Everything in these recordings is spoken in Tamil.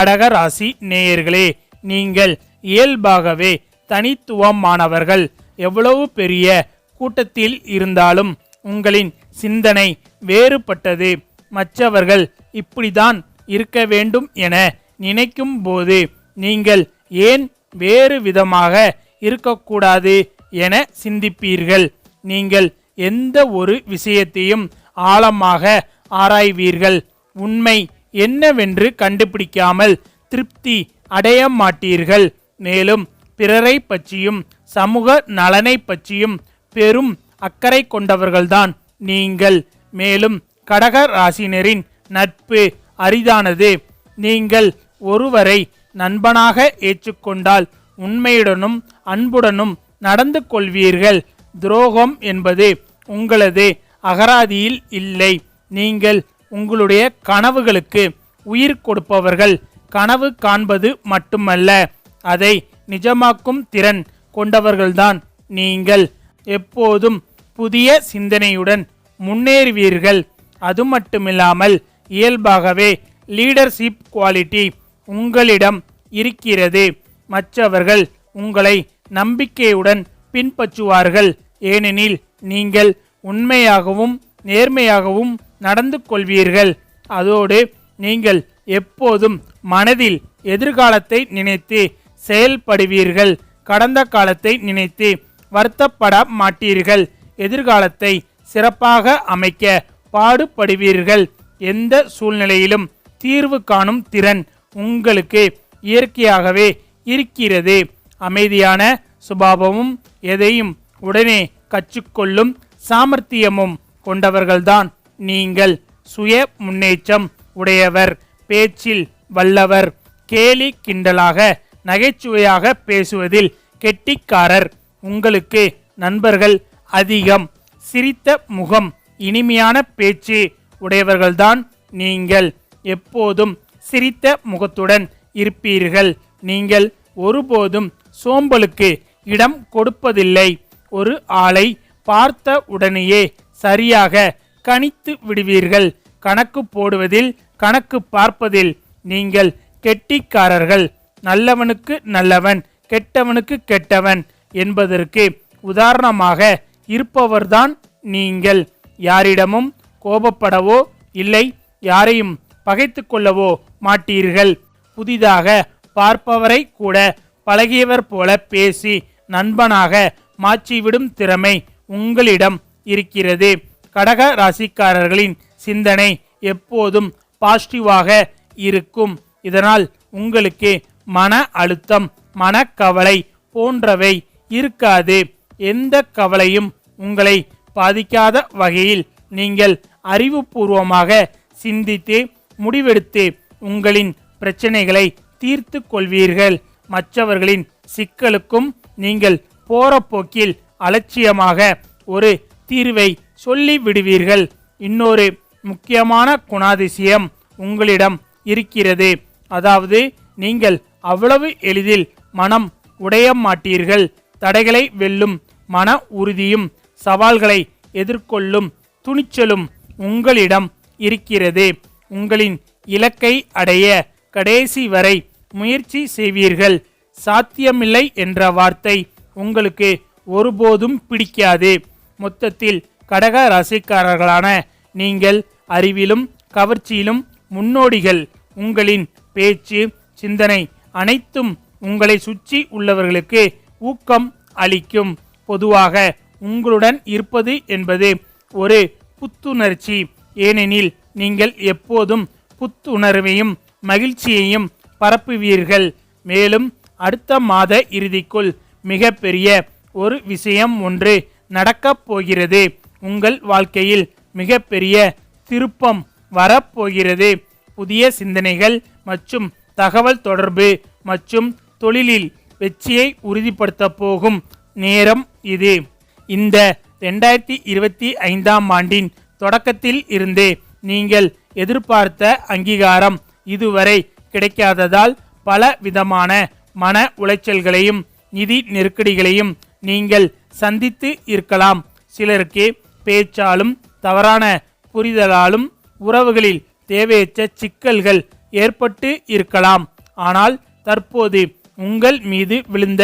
கடகராசி நேயர்களே நீங்கள் இயல்பாகவே தனித்துவமானவர்கள். எவ்வளவு பெரிய கூட்டத்தில் இருந்தாலும் உங்களின் சிந்தனை வேறுபட்டது. மற்றவர்கள் இப்படிதான் இருக்க வேண்டும் என நினைக்கும் போது நீங்கள் ஏன் வேறு விதமாக இருக்கக்கூடாது என சிந்திப்பீர்கள். நீங்கள் எந்த ஒரு விஷயத்தையும் ஆழமாக ஆராய்வீர்கள். உண்மை என்னவென்று கண்டுபிடிக்காமல் திருப்தி அடைய மாட்டீர்கள். மேலும் பிறரை பற்றியும் சமூக நலனை பற்றியும் பெரும் அக்கறை கொண்டவர்கள்தான் நீங்கள். மேலும் கடக ராசினரின் நட்பு அரிதானது. நீங்கள் ஒருவரை நண்பனாக ஏற்றுக்கொண்டால் உண்மையுடனும் அன்புடனும் நடந்து கொள்வீர்கள். துரோகம் என்பது உங்களது அகராதியில் இல்லை. நீங்கள் உங்களுடைய கனவுகளுக்கு உயிர் கொடுப்பவர்கள். கனவு காண்பது மட்டுமல்ல அதை நிஜமாக்கும் திறன் கொண்டவர்கள்தான் நீங்கள். எப்போதும் புதிய சிந்தனையுடன் முன்னேறுவீர்கள். அது மட்டுமில்லாமல் இயல்பாகவே லீடர்ஷிப் குவாலிட்டி உங்களிடம் இருக்கிறது. மற்றவர்கள் உங்களை நம்பிக்கையுடன் பின்பற்றுவார்கள். ஏனெனில் நீங்கள் உண்மையாகவும் நேர்மையாகவும் நடந்து கொள்வீர்கள். அதோடு நீங்கள் எப்போதும் மனதில் எதிர்காலத்தை நினைத்து செயல்படுவீர்கள். கடந்த காலத்தை நினைத்து வருத்தப்பட மாட்டீர்கள். எதிர்காலத்தை சிறப்பாக அமைக்க பாடுபடுவீர்கள். எந்த சூழ்நிலையிலும் தீர்வு காணும் திறன் உங்களுக்கு இயற்கையாகவே இருக்கிறது. அமைதியான சுபாவமும் எதையும் உடனே கற்றுக்கொள்ளும் சாமர்த்தியமும் கொண்டவர்கள்தான் நீங்கள் சுய முன்னேற்றம் உடையவர் பேச்சில் வல்லவர் கேலி கிண்டலாக நகைச்சுவையாக பேசுவதில் கெட்டிக்காரர். உங்களுக்கு நண்பர்கள் அதிகம். சிரித்த முகம் இனிமையான பேச்சு உடையவர்கள்தான் நீங்கள். எப்போதும் சிரித்த முகத்துடன் இருப்பீர்கள். நீங்கள் ஒருபோதும் சோம்பலுக்கு இடம் கொடுப்பதில்லை. ஒரு ஆளை பார்த்த உடனேயே சரியாக கணித்து விடுவீர்கள். கணக்கு போடுவதில் கணக்கு பார்ப்பதில் நீங்கள் கெட்டிக்காரர்கள். நல்லவனுக்கு நல்லவன் கெட்டவனுக்கு கெட்டவன் என்பதற்கு உதாரணமாக இருப்பவர்தான் நீங்கள். யாரிடமும் கோபப்படவோ இல்லை யாரையும் பகைத்து கொள்ளவோ மாட்டீர்கள். புதிதாக பார்ப்பவரை கூட பழகியவர் போல பேசி நண்பனாக மாற்றிவிடும் திறமை உங்களிடம் இருக்கிறது. கடக ராசிக்காரர்களின் சிந்தனை எப்போதும் பாசிட்டிவாக இருக்கும். இதனால் உங்களுக்கு மன அழுத்தம் மனக்கவலை போன்றவை இருக்காது. எந்த கவலையும் உங்களை பாதிக்காத வகையில் நீங்கள் அறிவுபூர்வமாக சிந்தித்து முடிவெடுத்து உங்களின் பிரச்சனைகளை தீர்த்து கொள்வீர்கள். மற்றவர்களின் சிக்கலுக்கும் நீங்கள் போற போக்கில் அலட்சியமாக ஒரு தீர்வை சொல்லி விடுவீர்கள் இன்னொரு முக்கியமான குணாதிசயம் உங்களிடம் இருக்கிறது. அதாவது நீங்கள் அவ்வளவு எளிதில் மனம் உடைய மாட்டீர்கள். தடைகளை வெல்லும் மன உறுதியும் சவால்களை எதிர்கொள்ளும் துணிச்சலும் உங்களிடம் இருக்கிறது. உங்களின் இலக்கை அடைய கடைசி வரை முயற்சி செய்வீர்கள். சாத்தியமில்லை என்ற வார்த்தை உங்களுக்கு ஒருபோதும் பிடிக்காது. மொத்தத்தில் கடக ராசிக்காரர்களான நீங்கள் அறிவிலும் கவர்ச்சியிலும் முன்னோடிகள். உங்களின் பேச்சு சிந்தனை அனைத்தும் உங்களை சுற்றி உள்ளவர்களுக்கு ஊக்கம் அளிக்கும். பொதுவாக உங்களுடன் இருப்பது என்பது ஒரு புத்துணர்ச்சி. ஏனெனில் நீங்கள் எப்போதும் புத்துணர்வையும் மகிழ்ச்சியையும் பரப்புவீர்கள். மேலும் அடுத்த மாத இறுதிக்குள் மிகப்பெரிய ஒரு விஷயம் ஒன்று நடக்கப் போகிறது. உங்கள் வாழ்க்கையில் மிகப்பெரிய திருப்பம் வரப்போகிறது. புதிய சிந்தனைகள் மற்றும் தகவல் தொடர்பு மற்றும் தொழிலில் வெற்றியை உறுதிப்படுத்த போகும் நேரம் இது. இந்த ரெண்டாயிரத்தி இருபத்தி ஐந்தாம் ஆண்டின் தொடக்கத்தில் இருந்தே நீங்கள் எதிர்பார்த்த அங்கீகாரம் இதுவரை கிடைக்காததால் பல விதமான மன உளைச்சல்களையும் நிதி நெருக்கடிகளையும் நீங்கள் சந்தித்து இருக்கலாம். சிலருக்கு பேச்சாலும் தவறான புரிதலாலும் உறவுகளில் தேவையற்ற சிக்கல்கள் ஏற்பட்டு இருக்கலாம். ஆனால் தற்போது உங்கள் மீது விழுந்த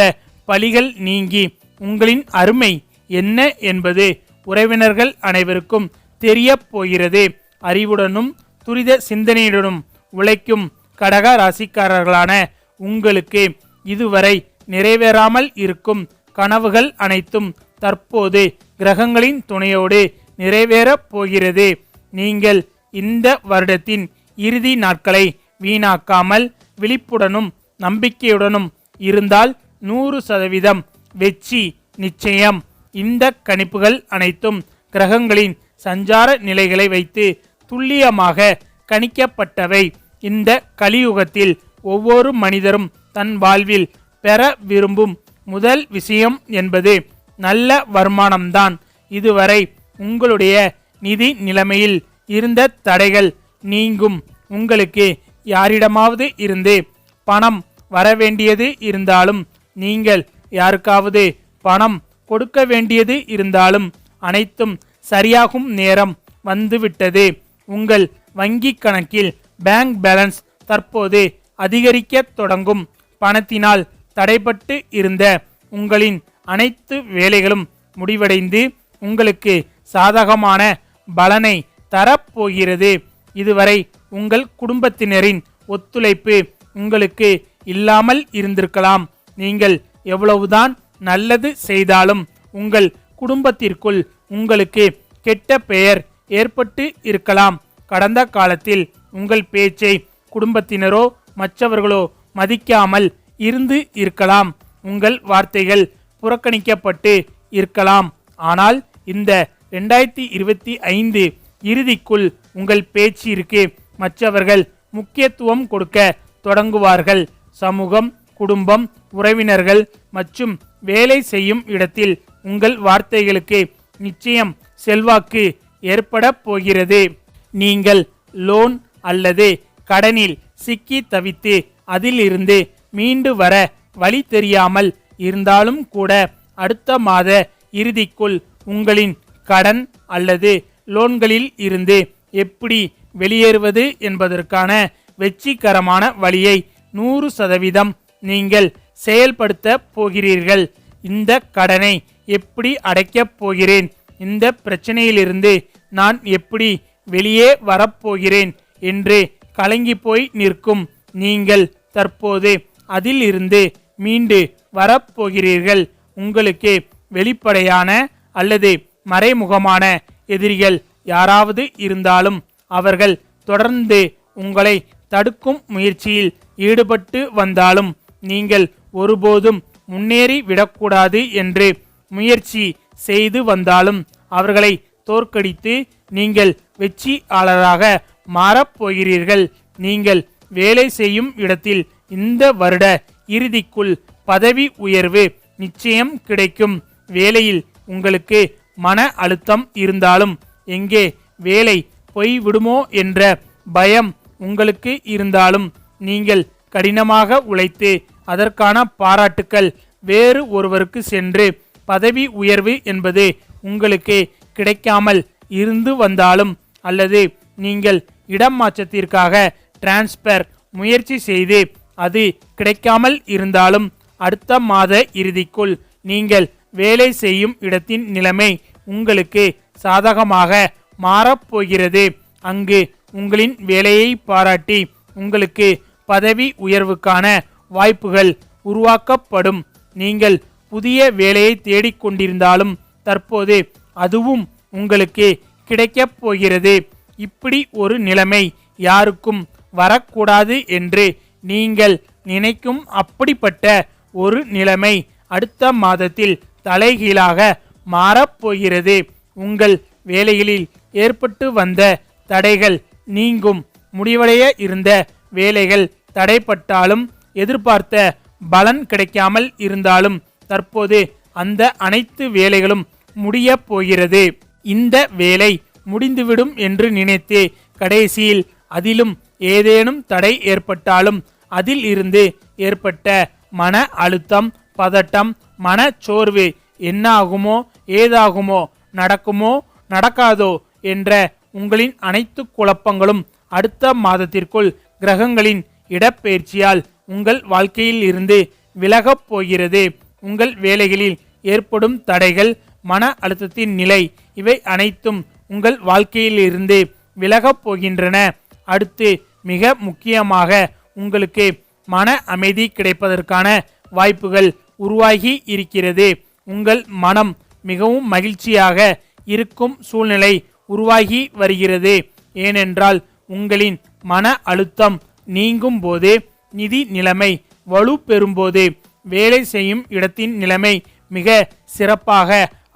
பழிகள் நீங்கி உங்களின் அருமை என்ன என்பது உறவினர்கள் அனைவருக்கும் தெரிய போகிறது அறிவுடனும் துரித சிந்தனையுடனும் உழைக்கும் கடக ராசிக்காரர்களான உங்களுக்கு இதுவரை நிறைவேறாமல் இருக்கும் கனவுகள் அனைத்தும் தற்போது கிரகங்களின் துணையோடு நிறைவேறப் போகிறது. நீங்கள் இந்த வருடத்தின் இறுதி நாட்களை வீணாக்காமல் விழிப்புடனும் நம்பிக்கையுடனும் இருந்தால் நூறு சதவீதம் வெற்றி நிச்சயம். இந்த கணிப்புகள் அனைத்தும் கிரகங்களின் சஞ்சார நிலைகளை வைத்து துல்லியமாக கணிக்கப்பட்டவை. இந்த கலியுகத்தில் ஒவ்வொரு மனிதரும் தன் வாழ்வில் பெற விரும்பும் முதல் விஷயம் என்பது நல்ல வருமானம்தான். இதுவரை உங்களுடைய நிதி நிலைமையில் இருந்த தடைகள் நீங்கும். உங்களுக்கு யாரிடமாவது இருந்து பணம் வரவேண்டியது இருந்தாலும் நீங்கள் யாருக்காவது பணம் கொடுக்க வேண்டியது இருந்தாலும் அனைத்தும் சரியாகும் நேரம் வந்துவிட்டது. உங்கள் வங்கி கணக்கில் பேங்க் பேலன்ஸ் தற்போது அதிகரிக்க தொடங்கும். பணத்தினால் தடைப்பட்டு இருந்த உங்களின் அனைத்து வேலைகளும் முடிவடைந்து உங்களுக்கு சாதகமான பலனை தரப்போகிறது. இதுவரை உங்கள் குடும்பத்தினரின் ஒத்துழைப்பு உங்களுக்கு இல்லாமல் இருந்திருக்கலாம். நீங்கள் எவ்வளவுதான் நல்லது செய்தாலும் உங்கள் குடும்பத்திற்குள் உங்களுக்கு கெட்ட பெயர் ஏற்பட்டு இருக்கலாம். கடந்த காலத்தில் உங்கள் பேச்சை குடும்பத்தினரோ மற்றவர்களோ மதிக்காமல் இருந்து இருக்கலாம். உங்கள் வார்த்தைகள் புறக்கணிக்கப்பட்டு இருக்கலாம். ஆனால் இந்த ரெண்டாயிரத்தி இருபத்தி ஐந்து இறுதிக்குள் உங்கள் பேச்சிற்கு மற்றவர்கள் முக்கியத்துவம் கொடுக்க தொடங்குவார்கள். சமூகம் குடும்பம் உறவினர்கள் மற்றும் வேலை செய்யும் இடத்தில் உங்கள் வார்த்தைகளுக்கு நிச்சயம் செல்வாக்கு ஏற்பட போகிறது. நீங்கள் லோன் அல்லது கடனில் சிக்கி தவித்து அதிலிருந்து மீண்டு வர வழி தெரியாமல் இருந்தாலும் கூட அடுத்த மாத இறுதிக்குள் உங்களின் கடன் அல்லது லோன்களில் இருந்து எப்படி வெளியேறுவது என்பதற்கான வெற்றிகரமான வழியை நூறு சதவீதம் நீங்கள் செயல்படுத்த போகிறீர்கள். இந்த கடனை எப்படி அடைக்கப் போகிறேன்? இந்த பிரச்சனையிலிருந்து நான் எப்படி வெளியே வரப்போகிறேன் என்று கலங்கி போய் நிற்கும் நீங்கள் தற்போது அதிலிருந்து மீண்டு வரப்போகிறீர்கள். உங்களுக்கு வெளிப்படையான அல்லது மறைமுகமான எதிரிகள் யாராவது இருந்தாலும் அவர்கள் தொடர்ந்து உங்களை தடுக்கும் முயற்சியில் ஈடுபட்டு வந்தாலும் நீங்கள் ஒருபோதும் முன்னேறி விடக்கூடாது என்று முயற்சி செய்து வந்தாலும் அவர்களை தோற்கடித்து நீங்கள் வெற்றியாளராக மாறப்போகிறீர்கள். நீங்கள் வேலை செய்யும் இடத்தில் இந்த வருட இறுதிக்குள் பதவி உயர்வு நிச்சயம் கிடைக்கும். வேலையில் உங்களுக்கு மன அழுத்தம் இருந்தாலும் எங்கே வேலை போய்விடுமோ என்ற பயம் உங்களுக்கு இருந்தாலும் நீங்கள் கடினமாக உழைத்து அதற்கான பாராட்டுக்கள் வேறு ஒருவருக்கு சென்று பதவி உயர்வு என்பது உங்களுக்கு கிடைக்காமல் இருந்து வந்தாலும் அல்லது நீங்கள் இடம் மாற்றத்திற்காக டிரான்ஸ்பர் முயற்சி செய்து அது கிடைக்காமல் இருந்தாலும் அடுத்த மாத இறுதிக்குள் நீங்கள் வேலை செய்யும் இடத்தின் நிலைமை உங்களுக்கு சாதகமாக மாறப்போகிறது. அங்கு உங்களின் வேலையை பாராட்டி உங்களுக்கு பதவி உயர்வுக்கான வாய்ப்புகள் உருவாக்கப்படும். நீங்கள் புதிய வேலையை தேடிக்கொண்டிருந்தாலும் தற்போது அதுவும் உங்களுக்கு கிடைக்கப் போகிறது. இப்படி ஒரு நிலைமை யாருக்கும் வரக்கூடாது என்று நீங்கள் நினைக்கும் அப்படிப்பட்ட ஒரு நிலைமை. அடுத்த மாதத்தில் தலைகீழாக மாறப்போகிறது. உங்கள் வேலைகளில் ஏற்பட்டு வந்த தடைகள் நீங்கும். முடிவடைய இருந்த வேலைகள் தடைப்பட்டாலும் எதிர்பார்த்த பலன் கிடைக்காமல் இருந்தாலும் தற்போது அந்த அனைத்து வேலைகளும் முடிய போகிறது. இந்த வேலை முடிந்துவிடும் என்று நினைத்து கடைசியில் அதிலும் ஏதேனும் தடை ஏற்பட்டாலும் அதில் இருந்து ஏற்பட்ட மன அழுத்தம் பதட்டம் மனச்சோர்வு என்னாகுமோ ஏதாகுமோ நடக்குமோ நடக்காதோ என்ற உங்களின் அனைத்து குழப்பங்களும் அடுத்த மாதத்திற்குள் கிரகங்களின் இடப்பெயர்ச்சியால் உங்கள் வாழ்க்கையில் இருந்து விலகப் போகிறது. உங்கள் வேலைகளில் ஏற்படும் தடைகள் மன அழுத்தத்தின் நிலை இவை அனைத்தும் உங்கள் வாழ்க்கையில் இருந்து விலகப் போகின்றன. அடுத்து மிக முக்கியமாக உங்களுக்கு மன அமைதி கிடைப்பதற்கான வாய்ப்புகள் உருவாகி இருக்கிறது. உங்கள் மனம் மிகவும் மகிழ்ச்சியாக இருக்கும் சூழ்நிலை உருவாகி வருகிறது. ஏனென்றால் உங்களின் மன அழுத்தம் நீங்கும் போது நிதி நிலைமை வலு பெறும்போது வேலை செய்யும் இடத்தின் நிலைமை மிக சிறப்பாக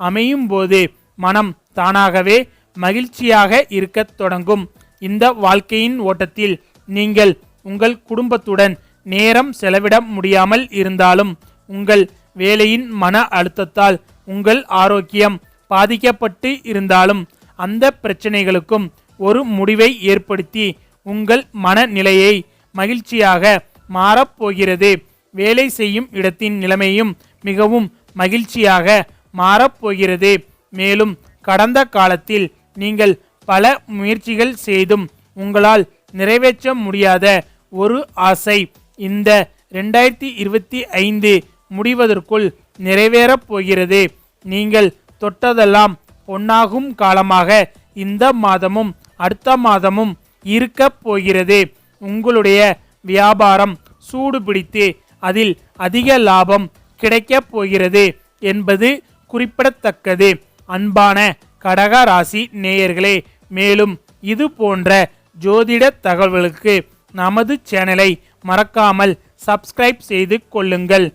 அமையும் போது மனம் தானாகவே மகிழ்ச்சியாக இருக்கத் தொடங்கும். இந்த வாழ்க்கையின் ஓட்டத்தில் நீங்கள் உங்கள் குடும்பத்துடன் நேரம் செலவிட முடியாமல் இருந்தாலும் உங்கள் வேலையின் மன அழுத்தத்தால் உங்கள் ஆரோக்கியம் பாதிக்கப்பட்டு இருந்தாலும் அந்த பிரச்சனைகளுக்கும் ஒரு முடிவை ஏற்படுத்தி உங்கள் மனநிலையை மகிழ்ச்சியாக மாறப்போகிறது. வேலை செய்யும் இடத்தின் நிலைமையும் மிகவும் மகிழ்ச்சியாக மாறப்போகிறது. மேலும் கடந்த காலத்தில் நீங்கள் பல முயற்சிகள் செய்தும் உங்களால் நிறைவேற்ற முடியாத ஒரு ஆசை இந்த ரெண்டாயிரத்தி இருபத்தி ஐந்து முடிவதற்குள் நிறைவேறப் போகிறது. நீங்கள் தொட்டதெல்லாம் பொன்னாகும் காலமாக இந்த மாதமும் அடுத்த மாதமும் இருக்கப் போகிறது. உங்களுடைய வியாபாரம் சூடு பிடித்து அதில் அதிக லாபம் கிடைக்கப் போகிறது என்பது குறிப்பிடத்தக்கது. அன்பான கடக ராசி நேயர்களே மேலும் இது போன்ற ஜோதிட தகவல்களுக்கு நமது சேனலை மறக்காமல் சப்ஸ்கிரைப் செய்து கொள்ளுங்கள்.